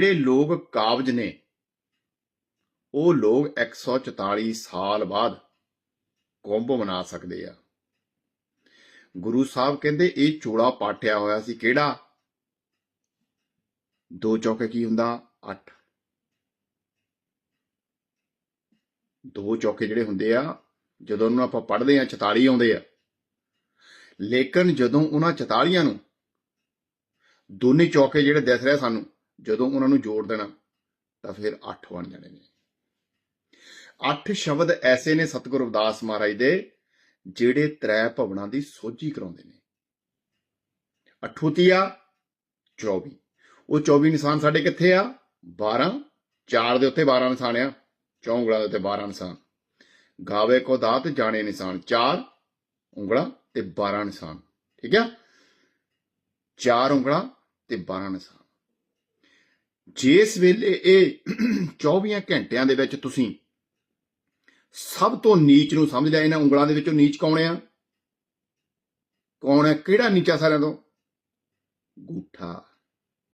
ਜਿਹੜੇ ਲੋਕ ਕਾਬਜ ਨੇ, ਉਹ ਲੋਕ 144 ਸਾਲ ਬਾਅਦ ਕੁੰਭ ਮਨਾ ਸਕਦੇ ਆ। ਗੁਰੂ ਸਾਹਿਬ ਕਹਿੰਦੇ, ਇਹ ਚੋਲਾ ਪਾਟਿਆ ਹੋਇਆ ਸੀ, ਕਿਹੜਾ? ਦੋ ਚੌਕੇ ਕੀ ਹੁੰਦਾ? 8 ਦੋ ਚੌਕੇ ਜਿਹੜੇ ਹੁੰਦੇ ਆ, ਜਦੋਂ ਉਹਨੂੰ ਆਪਾਂ ਪੜ੍ਹਦੇ ਆ 44 ਆਉਂਦੇ ਆ। ਲੇਕਿਨ ਜਦੋਂ ਉਹਨਾਂ 44 ਨੂੰ, ਦੋਨੇ ਚੌਕੇ ਜਿਹੜੇ ਦਿਸ ਰਹੇ ਸਾਨੂੰ ਜਦੋਂ ਉਹਨਾਂ ਨੂੰ ਜੋੜ ਦੇਣਾ, ਤਾਂ ਫਿਰ 8 ਬਣ ਜਾਣੇ ਨੇ। ਅੱਠ ਸ਼ਬਦ ਐਸੇ ਨੇ ਸਤਿਗੁਰੂ ਅਵਦਾਸ ਮਹਾਰਾਜ ਦੇ, ਜਿਹੜੇ ਤ੍ਰੈ ਭਵਨਾਂ ਦੀ ਸੋਝੀ ਕਰਾਉਂਦੇ ਨੇ। ਅਠੂਤੀਆ 24 ਉਹ 24 ਨਿਸ਼ਾਨ ਸਾਡੇ ਕਿੱਥੇ ਆ? 12 4 ਦੇ ਉੱਤੇ 12 ਨਿਸ਼ਾਨ ਆ। ਚੌਂ ਉਂਗਲਾਂ ਦੇ ਉੱਤੇ 12 ਨਿਸ਼ਾਨ। ਗਾਵੇ ਕੋ ਦਾਤ ਜਾਣੇ ਨਿਸ਼ਾਨ। 4 ਉਂਗਲਾਂ ਤੇ 12 ਨਿਸ਼ਾਨ। ਠੀਕ ਆ? 4 ਉਂਗਲਾਂ ਤੇ 12 ਨਿਸ਼ਾਨ। ਜਿਸ ਵੇਲੇ ਇਹ 24 ਘੰਟਿਆਂ ਦੇ ਵਿੱਚ ਤੁਸੀਂ ਸਭ ਤੋਂ ਨੀਚ ਨੂੰ ਸਮਝ ਲਿਆ, ਇਹਨਾਂ ਉਂਗਲਾਂ ਦੇ ਵਿੱਚੋਂ ਨੀਚ ਕੌਣ ਆ? ਕੌਣ ਹੈ ਕਿਹੜਾ ਨੀਚਾ ਸਾਰਿਆਂ ਤੋਂ? ਗੂਠਾ।